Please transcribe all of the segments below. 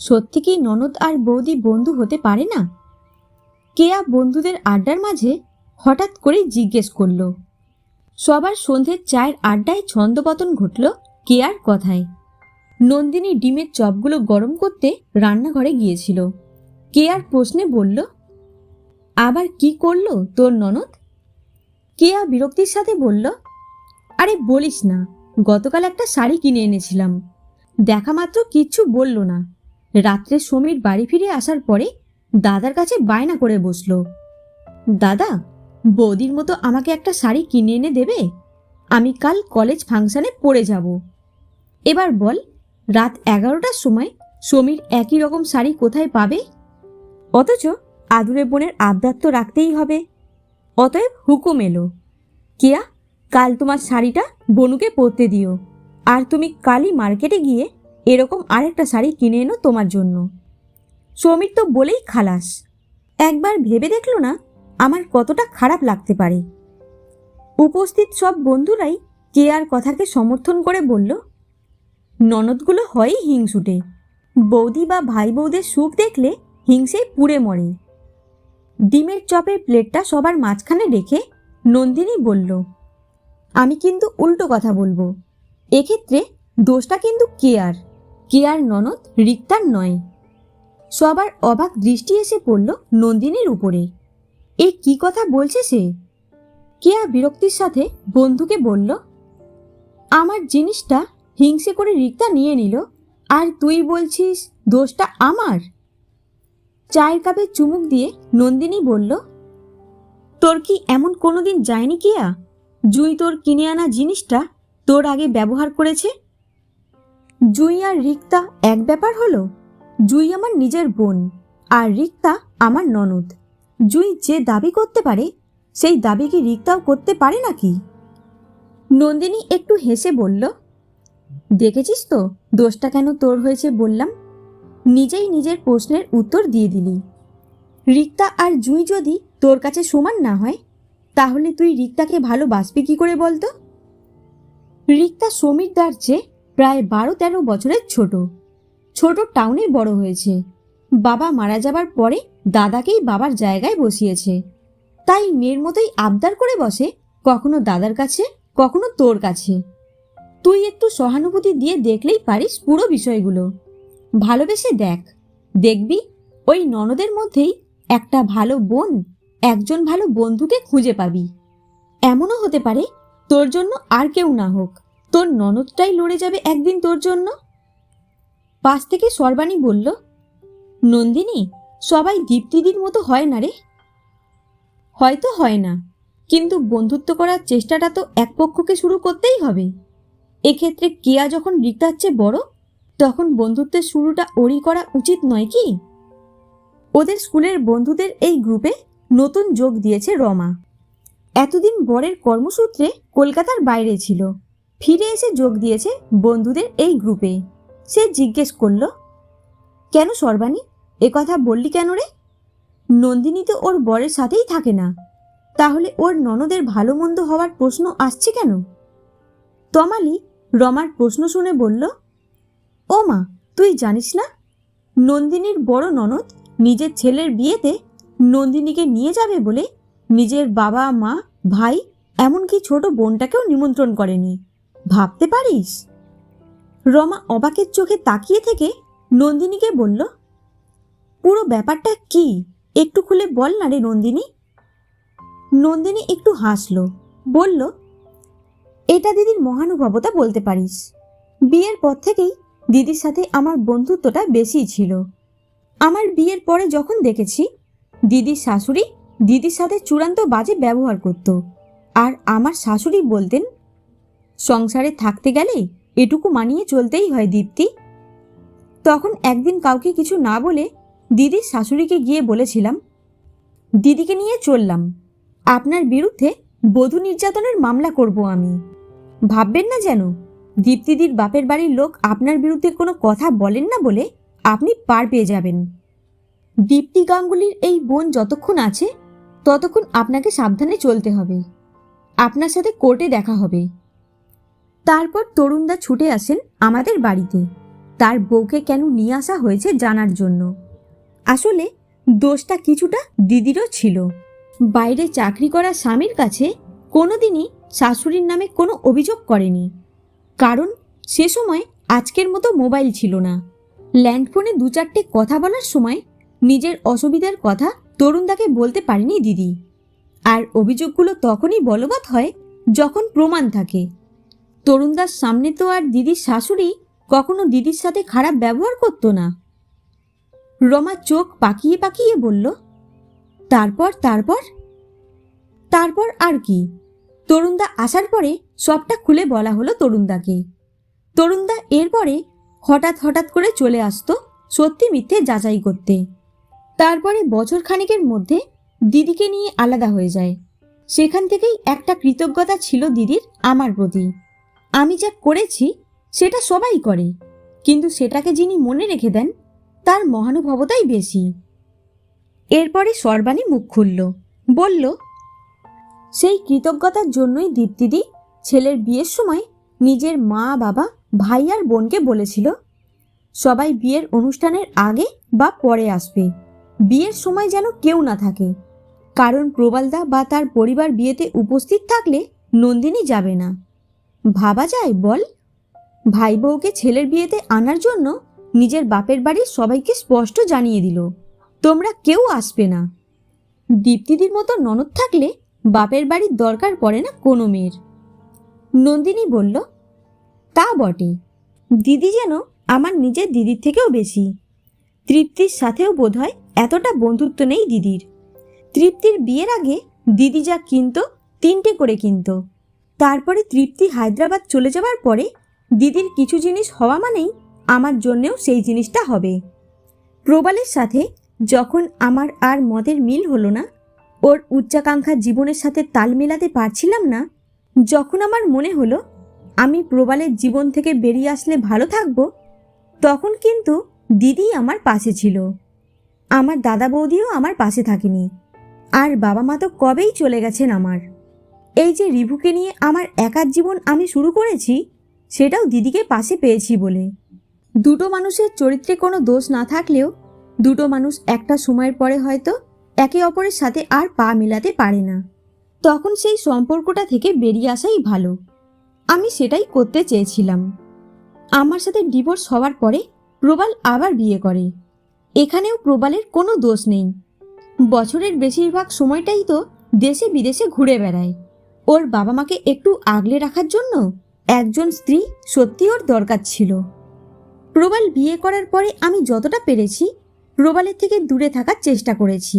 সত্যি কি ননদ আর বৌদি বন্ধু হতে পারে না? কেয়া বন্ধুদের আড্ডার মাঝে হঠাৎ করে জিজ্ঞেস করল। সবার সন্ধ্যের চায়ের আড্ডায় ছন্দপতন ঘটল কেয়ার কথায়। নন্দিনী ডিমের চপগুলো গরম করতে রান্নাঘরে গিয়েছিল। কেয়ার প্রশ্নে বলল, আবার কি করল তোর ননদ? কেয়া বিরক্তির সাথে বলল, আরে বলিস না, গতকাল একটা শাড়ি কিনে এনেছিলাম। দেখা মাত্র কিচ্ছু বলল না। রাত্রে সমীর বাড়ি ফিরে আসার পরে দাদার কাছে বায়না করে বসল। দাদা, বৌদির মতো আমাকে একটা শাড়ি কিনে এনে দেবে? আমি কাল কলেজ ফাংশনে পড়ে যাব। এবার বল, রাত এগারোটার সময় সমীর একই রকম শাড়ি কোথায় পাবে? অথচ আদুরে বোনের আবদার তো রাখতেই হবে। অতএব হুকুম এলো, কেয়া, কাল তোমার শাড়িটা বনুকে পরতে দিও। আর তুমি কালই মার্কেটে গিয়ে এরকম আরেকটা শাড়ি কিনে এনো তোমার জন্য। সমীর তো বলেই খালাস। একবার ভেবে দেখল না আমার কতটা খারাপ লাগতে পারে। উপস্থিত সব বন্ধুরাই কে আর কথাকে সমর্থন করে বলল, ননদগুলো হয়ই হিংসুটে। বৌদি বা ভাই বৌদের সুখ দেখলে হিংসেই পুড়ে মরে। ডিমের চপের প্লেটটা সবার মাঝখানে রেখে নন্দিনী বলল, আমি কিন্তু উল্টো কথা বলব। এক্ষেত্রে দোষটা কিন্তু কেয়ার কেয়ার ননদ রিক্তার নয়। সবার অবাক দৃষ্টি এসে পড়ল নন্দিনীর উপরে। এ কি কথা বলছে সে? কেয়া বিরক্তির সাথে বন্ধুকে বলল, আমার জিনিসটা হিংসে করে রিক্তা নিয়ে নিল, আর তুই বলছিস দোষটা আমার? চায়ের কাপে চুমুক দিয়ে নন্দিনী বলল, তোর কি এমন কোনোদিন যায়নি কিয়া? জুই তোর কিনে আনা জিনিসটা তোর আগে ব্যবহার করেছে? জুই আর রিক্তা এক ব্যাপার হলো, জুই আমার নিজের বোন আর রিক্তা আমার ননদ। জুই যে দাবি করতে পারে, সেই দাবি কি রিক্তাও করতে পারে নাকি? নন্দিনী একটু হেসে বলল, দেখেছিস তো, দোষটা কেন তোর হয়েছে বললাম? নিজেই নিজের প্রশ্নের উত্তর দিয়ে দিলি। রিক্তা আর জুই যদি তোর কাছে সমান না হয়, তাহলে তুই রিক্তাকে ভালোবাসবি কি করে বলতো? রিক্তা সমীর দার চেয়ে প্রায় বারো তেরো বছরের ছোট। ছোট টাউনে বড় হয়েছে। বাবা মারা যাবার পরে দাদাকেই বাবার জায়গায় বসিয়েছে। তাই মেয়ের মতোই আবদার করে বসে, কখনো দাদার কাছে, কখনো তোর কাছে। তুই একটু সহানুভূতি দিয়ে দেখলেই পারিস পুরো বিষয়গুলো। ভালোবেসে দেখ। দেখবি, ওই ননদের মধ্যেই একটা ভালো বোন, একজন ভালো বন্ধুকে খুঁজে পাবি। এমনও হতে পারে তোর জন্য আর কেউ না হোক। তোর ননদটাই লড়ে যাবে একদিন তোর জন্য? পাশ থেকে সর্বাণী বলল, নন্দিনী, সবাই দীপ্তিদির মতো হয় না রে। হয়তো হয় না, কিন্তু বন্ধুত্ব করার চেষ্টাটা তো এক পক্ষকে শুরু করতেই হবে। এক্ষেত্রে কেয়া যখন রিক্তার চেয়ে বড়, তখন বন্ধুত্বের শুরুটা ওরই করা উচিত নয় কি? ওদের স্কুলের বন্ধুদের এই গ্রুপে নতুন যোগ দিয়েছে রমা। এতদিন বরের কর্মসূত্রে কলকাতার বাইরে ছিল। ফিরে এসে যোগ দিয়েছে বন্ধুদের এই গ্রুপে। সে জিজ্ঞেস করল, কেন সর্বাণী? এ কথা বললি কেন রে? নন্দিনী তো ওর বরের সাথেই থাকে না। তাহলে ওর ননদের ভালো মন্দ হওয়ার প্রশ্ন আসছে কেন? তমালি রমার প্রশ্ন শুনে বলল, ও মা, তুই জানিস না? নন্দিনীর বড় ননদ নিজের ছেলের বিয়েতে নন্দিনীকে নিয়ে যাবে বলে নিজের বাবা, মা, ভাই, এমনকি ছোট বোনটাকেও নিমন্ত্রণ করেনি। ভাবতে পারিস? রমা অবাকের চোখে তাকিয়ে থেকে নন্দিনীকে বলল, পুরো ব্যাপারটা কি? একটু খুলে বল না রে নন্দিনী। নন্দিনী একটু হাসলো, বলল, এটা দিদির মহানুভবতা বলতে পারিস। বিয়ের পর থেকেই দিদির সাথে আমার বন্ধুত্বটা বেশি ছিল। আমার বিয়ের পরে যখন দেখেছি, দিদির শাশুড়ি দিদির সাথে চূড়ান্ত বাজে ব্যবহার করত। আর আমার শাশুড়ি বলতেন সংসারে থাকতে গেলে এটুকু মানিয়ে চলতেই হয় দীপ্তি। তখন একদিন কাউকে কিছু না বলে দিদির শাশুড়িকে গিয়ে বলেছিলাম, দিদিকে নিয়ে চললাম। আপনার বিরুদ্ধে বধূ নির্যাতনের মামলা করব আমি। ভাববেন না যেন দীপ্তিদির বাপের বাড়ির লোক আপনার বিরুদ্ধে কোনো কথা বলেন না বলে আপনি পার পেয়ে যাবেন। দীপ্তি গাঙ্গুলির এই বোন যতক্ষণ আছে, ততক্ষণ আপনাকে সাবধানে চলতে হবে। আপনার সাথে কোর্টে দেখা হবে। তারপর তরুণদা ছুটে আসেন আমাদের বাড়িতে। তার বউকে কেন নিয়ে আসা হয়েছে জানার জন্য। আসলে দোষটা কিছুটা দিদিরও ছিল। বাইরে চাকরি করা স্বামীর কাছে কোনোদিনই শাশুড়ির নামে কোনো অভিযোগ করেনি। কারণ সে সময় আজকের মতো মোবাইল ছিল না। ল্যান্ডফোনে দু চারটে কথা বলার সময় নিজের অসুবিধার কথা তরুণদাকে বলতে পারেনি দিদি। আর অভিযোগগুলো তখনই বলবৎ হয় যখন প্রমাণ থাকে। তরুণদার সামনে তো আর দিদির শাশুড়ি কখনো দিদির সাথে খারাপ ব্যবহার করতো না। রমা চোখ পাকিয়ে পাকিয়ে বলল, তারপর তারপর? তারপর আর কি? তরুণদা আসার পরে সবটা খুলে বলা হলো তরুণদাকে। তরুণদা এরপরে হঠাৎ হঠাৎ করে চলে আসতো সত্যি মিথ্যে যাচাই করতে। তারপরে বছর খানেকের মধ্যে দিদিকে নিয়ে আলাদা হয়ে যায়। সেখান থেকেই একটা কৃতজ্ঞতা ছিল দিদির আমার প্রতি। আমি যা করেছি, সেটা সবাই করে। কিন্তু সেটাকে যিনি মনে রেখে দেন, তার মহানুভবতাই বেশি। এরপরে সর্বাণী মুখ খুলল। বলল, সেই কৃতজ্ঞতার জন্যই দীপ্তিদি ছেলের বিয়ের সময় নিজের মা, বাবা, ভাই আর বোনকে বলেছিল, সবাই বিয়ের অনুষ্ঠানের আগে বা পরে আসবে। বিয়ের সময় যেন কেউ না থাকে। কারণ প্রবালদা বা তার পরিবার বিয়েতে উপস্থিত থাকলে নন্দিনী যাবে না। ভাবা যায়, বল। ভাই বউকে ছেলের বিয়েতে আনার জন্য নিজের বাপের বাড়ির সবাইকে স্পষ্ট জানিয়ে দিল, তোমরা কেউ আসবে না। দীপ্তিদির মতো ননদ থাকলে বাপের বাড়ির দরকার পড়ে না কোনো মেয়ের। নন্দিনী বলল, তা বটে। দিদি যেন আমার নিজের দিদির থেকেও বেশি। তৃপ্তির সাথেও বোধহয় এতটা বন্ধুত্ব নেই দিদির। তৃপ্তির বিয়ের আগে দিদি যা কিনত, তিনটে করে কিনতো। তারপরে তৃপ্তি হায়দ্রাবাদ চলে যাওয়ার পরে দিদির কিছু জিনিস হওয়া মানেই আমার জন্যেও সেই জিনিসটা হবে। প্রবালের সাথে যখন আমার আর মদের মিল হলো না, ওর উচ্চাকাঙ্ক্ষা জীবনের সাথে তাল মেলাতে পারছিলাম না, যখন আমার মনে হলো আমি প্রবালের জীবন থেকে বেরিয়ে আসলে ভালো থাকব, তখন কিন্তু দিদি আমার পাশে ছিল। আমার দাদা বৌদিও আমার পাশে থাকেনি। আর বাবা মা তো কবেই চলে গেছেন আমার। এই যে রিভুকে নিয়ে আমার একার জীবন আমি শুরু করেছি, সেটাও দিদিকে পাশে পেয়েছি বলে। দুটো মানুষের চরিত্রে কোনো দোষ না থাকলেও দুটো মানুষ একটা সময়ের পরে হয়তো একে অপরের সাথে আর পা মেলাতে পারে না। তখন সেই সম্পর্কটা থেকে বেরিয়ে আসাই ভালো। আমি সেটাই করতে চেয়েছিলাম। আমার সাথে ডিভোর্স হওয়ার পরে প্রবাল আবার বিয়ে করে। এখানেও প্রবালের কোনো দোষ নেই। বছরের বেশিরভাগ সময়টাই তো দেশে বিদেশে ঘুরে বেড়ায়। ওর বাবা মাকে একটু আগলে রাখার জন্য একজন স্ত্রী সত্যি ওর দরকার ছিল। প্রবাল বিয়ে করার পরে আমি যতটা পেরেছি প্রবালের থেকে দূরে থাকার চেষ্টা করেছি,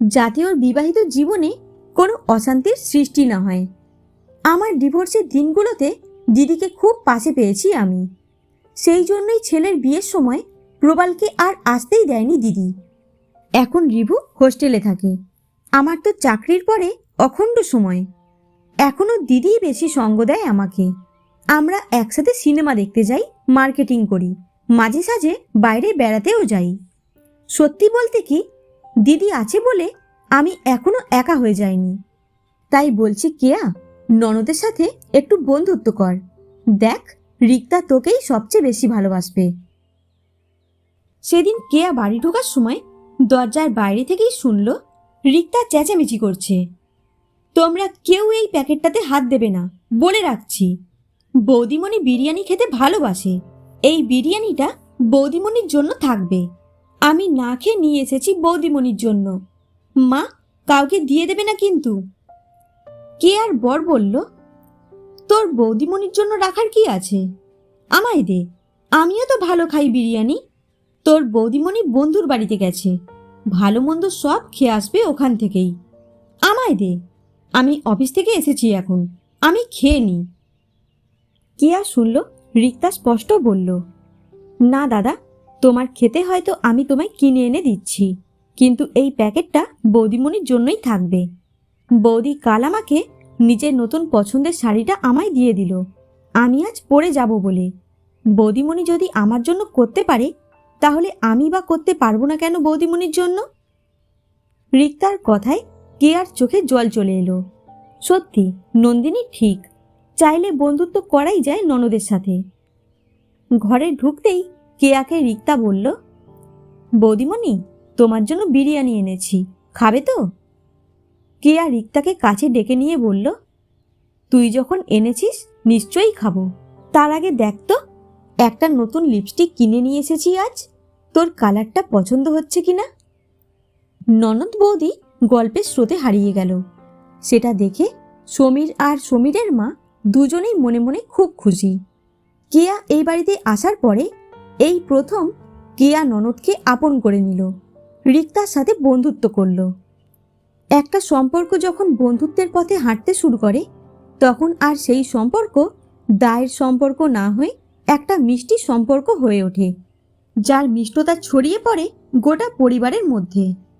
যাতে ওর বিবাহিত জীবনে কোনো অশান্তির সৃষ্টি না হয়। আমার ডিভোর্সের দিনগুলোতে দিদিকে খুব পাশে পেয়েছি আমি। সেই জন্যই ছেলের বিয়ের সময় প্রবালকে আর আসতেই দেয়নি দিদি। এখন রিভু হোস্টেলে থাকে। আমার তো চাকরির পরে অখণ্ড সময়। এখনও দিদিই বেশি সঙ্গ দেয় আমাকে। আমরা একসাথে সিনেমা দেখতে যাই, মার্কেটিং করি। মাঝে সাঝে বাইরে বেড়াতেও যাই। সত্যি বলতে কি, দিদি আছে বলে আমি এখনও একা হয়ে যাইনি। তাই বলছি, কেয়া, ননদের সাথে একটু বন্ধুত্ব কর। দেখ, রিক্তা তোকেই সবচেয়ে বেশি ভালোবাসবে। সেদিন কেয়া বাড়ি ঢোকার সময় দরজার বাইরে থেকেই শুনল, রিক্তা চেঁচামেচি করছে। তোমরা কেউ এই প্যাকেটটাতে হাত দেবে না, বলে রাখছি। বৌদিমণি বিরিয়ানি খেতে ভালোবাসে। এই বিরিয়ানিটা বৌদিমণির জন্য থাকবে। আমি না খেয়ে নিয়ে এসেছি বৌদিমণির জন্য। মা, কাউকে দিয়ে দেবে না কিন্তু। কে আর বর বলল, তোর বৌদিমণির জন্য রাখার কি আছে? আমায় দে। আমিও তো ভালো খাই বিরিয়ানি। তোর বৌদিমণি বন্ধুর বাড়িতে গেছে। ভালো মন্দ সব খেয়ে আসবে ওখান থেকেই। আমায় দে। আমি অফিস থেকে এসেছি এখন। আমি খেয়ে নিই কেয়া শুনল, রিক্তা স্পষ্ট বলল, না দাদা, তোমার খেতে হয়তো আমি তোমায় কিনে এনে দিচ্ছি, কিন্তু এই প্যাকেটটা বৌদিমণির জন্যই থাকবে। বৌদি কাল আমাকে নিজের নতুন পছন্দের শাড়িটা আমায় দিয়ে দিল। আমি আজ পরে যাব বলে। বৌদিমণি যদি আমার জন্য করতে পারে, তাহলে আমি বা করতে পারব না কেন বৌদিমণির জন্য? রিক্তার কথায় কেয়ার চোখে জল চলে এলো। সত্যি, নন্দিনী ঠিক। চাইলে বন্ধুত্ব করাই যায় ননদের সাথে। ঘরে ঢুকতেই কেয়াকে রিক্তা বলল, বৌদিমণি, তোমার জন্য বিরিয়ানি এনেছি। খাবে তো? কেয়া রিক্তাকে কাছে ডেকে নিয়ে বলল, তুই যখন এনেছিস, নিশ্চয়ই খাব। তার আগে দেখ তো, একটা নতুন লিপস্টিক কিনে নিয়ে এসেছি আজ। তোর কালারটা পছন্দ হচ্ছে কিনা? ননদ বৌদি গল্পের স্রোতে হারিয়ে গেল। সেটা দেখে সমীর আর সমীরের মা দুজনেই মনে মনে খুব খুশি। কেয়া এই বাড়িতে আসার পরে এই প্রথম কেয়া ননদকে আপন করে নিল। রিক্তার সাথে বন্ধুত্ব করল। একটা সম্পর্ক যখন বন্ধুত্বের পথে হাঁটতে শুরু করে, তখন আর সেই সম্পর্ক দায়ের সম্পর্ক না হয়ে একটা মিষ্টি সম্পর্ক হয়ে ওঠে, যার মিষ্টতা ছড়িয়ে পড়ে গোটা পরিবারের মধ্যে।